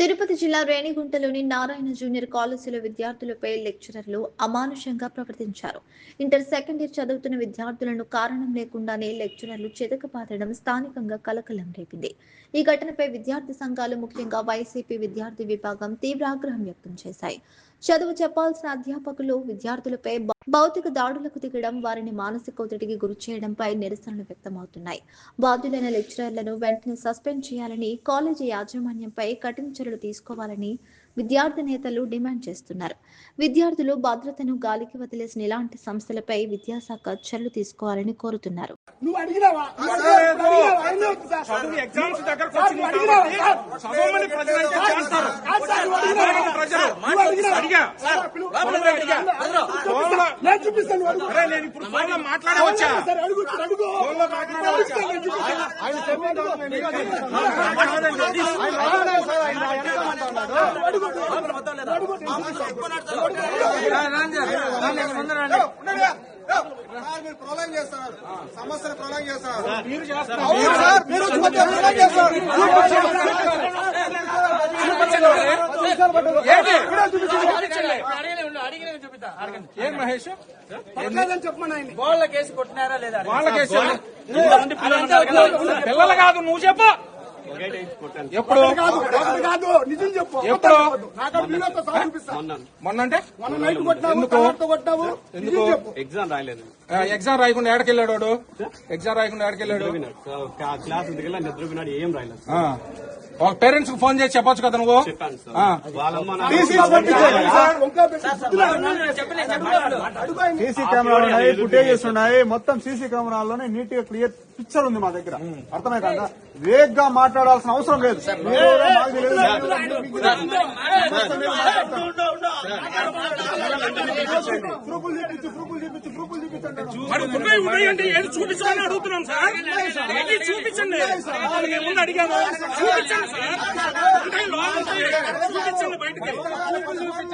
తిరుపతి జిల్లా రేణిగుంటలోని నారాయణ జూనియర్ కాలేజీలో విద్యార్థులపై లెక్చరర్లు అమానుషంగా ప్రవర్తించారు. ఇంటర్ సెకండ్ ఇయర్ చదువుతున్న విద్యార్థులను కారణం లేకుండానే లెక్చరర్లు చితకపాతడం స్థానికంగా కలకలం రేపింది. ఈ ఘటనపై విద్యార్థి సంఘాలు ముఖ్యంగా వైసీపీ విద్యార్థి విభాగం తీవ్ర ఆగ్రహం వ్యక్తం చేశాయి. చదువు చెప్పాల్సిన అధ్యాపకులు విద్యార్థులపై భౌతిక దాడులకు దిగడం వారిని మానసిక ఒత్తిడికి గురి చేయడంపై నిరసనలు వ్యక్తమవుతున్నాయి. బాధ్యులైన లెక్చరర్లను వెంటనే సస్పెండ్ చేయాలని కాలేజీ యాజమాన్యంపై కఠిన చర్యలు తీసుకోవాలని విద్యార్థి నేతలు డిమాండ్ చేస్తున్నారు విద్యార్థులు భద్రతను గాలికి వదిలేసిన ఇలాంటి సంస్థలపై విద్యాశాఖ చర్యలు తీసుకోవాలని కోరుతున్నారు నువ్వు అడిగినావా నువ్వు అడిగినావా? ఆయనే మీరు ప్రొలాంగ్ చేస్తున్నారు సమస్యను ప్రొలాంగ్ చేస్తున్నారు మీరు చేస్తున్నారు ఏం మహేష్ చెప్పమని. గోళ్ళ కేసు కొట్టినారా లేదా వాళ్ళకేసి పిల్లలు కాదు నువ్వు చెప్పు ఎప్పుడు? కాదు నిజం చెప్పు. ఎప్పుడు? నాకు ఆ వీడియోతో సహా చూపిస్తా. మొన్నంటే మొన్న నైట్ కొట్టావు ఎందుకు? ఎగ్జామ్ రాయలేదు. ఆ, ఎగ్జామ్ రాయకుండా ఎక్కడికెళ్ళాడు వాడు? ఎగ్జామ్ రాయకుండా ఎక్కడికెళ్ళాడు క్లాస్ నిద్రపోయినాడు ఏం రాయలేదు. ఆ. వాళ్ళ పేరెంట్స్కు ఫోన్ చేసి చెప్పొచ్చు కదా నువ్వు? చెప్పాను సీసీ కెమెరాలు ఉన్నాయి ఫుటేజెస్ ఉన్నాయి మొత్తం సీసీ కెమెరాల్లోనే నీట్గా క్లియర్ పిక్చర్ ఉంది మా దగ్గర అర్థమైందా వేగ్గా మాట్లాడాల్సిన అవసరం లేదు చూపించు చూపించు చూపించండి అడుగుతున్నాం సార్ ముందు అడిగాము సార్. చూపించండి బయటికి